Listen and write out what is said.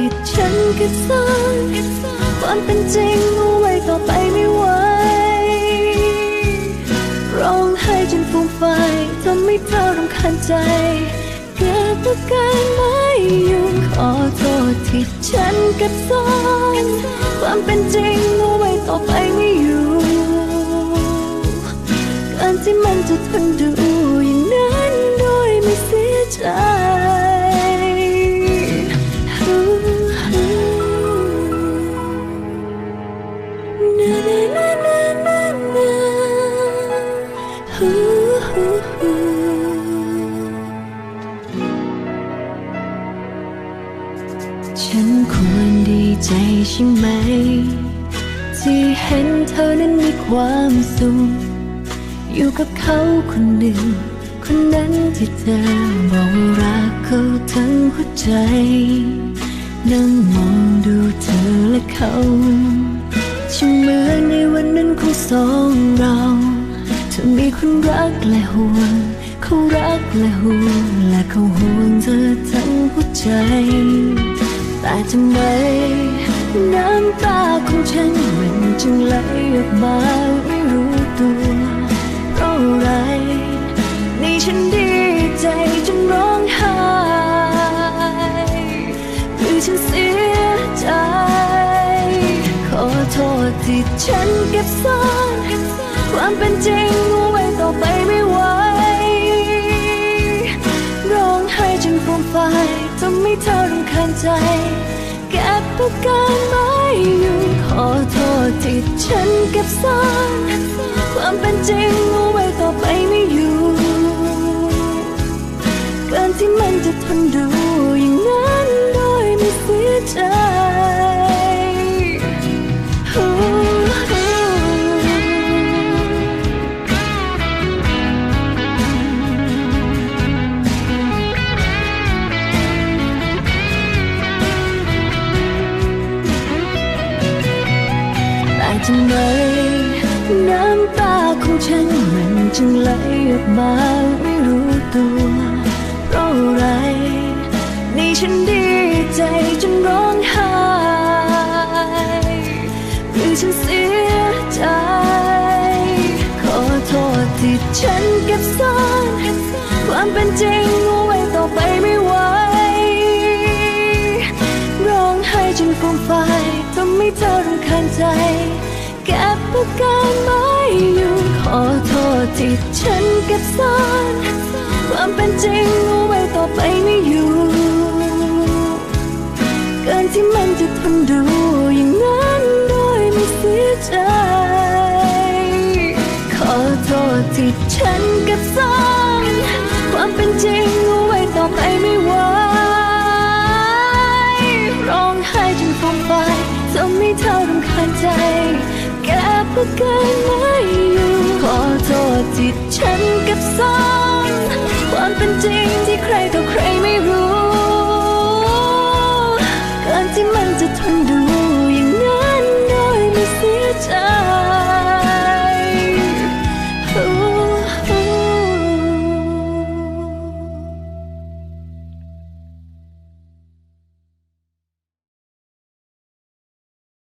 ที่ฉันก็บซ่อนความเป็นจริงเอาไว้ต่อไปไม่ไหวร้องไห้จนฟูมไฟทำให้เธอรำคาญใจ เกิดอาการไม่อยู่ขอโทษที่ฉันก็บซ่อนความเป็นจริงเอาไว้ต่อไปไม่อยู่การที่มันจะทนดูอย่างนั้นโดยไม่เสียใจ ฉันควรดีใจใช่ไหม ที่เห็นเธอนั้นมีความสุขอยู่กับเขาคนหนึ่ง คนนั้นที่เธอบอกรักเขาทั้งหัวใจ นั่งมองดูเธอและเขาช่างเหมือนในวันนั้นของสองเรา เธอมีคนรักและห่วง เขารักและห่วง และเขาห่วงเธอทั้งหัวใจ แต่ทำไมน้ำตาของฉันมันจึงไหลออกมาไม่รู้ตัวเพราะอะไรนี่ฉันดีใจจนร้องไห้หรือฉันเสียใจ ขอโทษที่ฉันเก็บซ่อน ความเป็นจริงไว้ต่อไปไม่ไหวร้องไห้จนฟูมไฟทำให้เธอรำคาญใจ เก็บอาการไม่อยู่ ขอโทษที่ฉันเก็บซ่อนความเป็นจริงำไมน้ำตาของฉันมันจึงไหลออกมาไม่รู้ตัวเพราะอะไร ในฉันดีใจจนร้องไห้หรือฉันเสียใจ ขอโทษที่ฉันเก็บซ่อนความเป็นจริงเอาไว้ต่อไปไม่ไหวร้องไห้จนฟูมไฟายทำให้เธอรำคาญใจ เก็บอาการไม่อยู่ขอโทษที่ฉันเก็บซ่อนความเป็นจริงเอาไว้ต่อไปไม่อยู่ เกินที่มันจะทนดูอย่างนั้นโดยไม่เสียใจ ขอโทษที่ฉันเก็บซ่อนความเป็นจริงเอาไว้ต่อไปไม่ไหวร้องไห้จนฟูมไฟายทำให้เธอรำคาญใจ แก้อาการไม่อยู่ขอโทษจิตฉันกับซ้อนความเป็นจริงที่ใครต่อใครไม่รู้การที่มันจะทนดู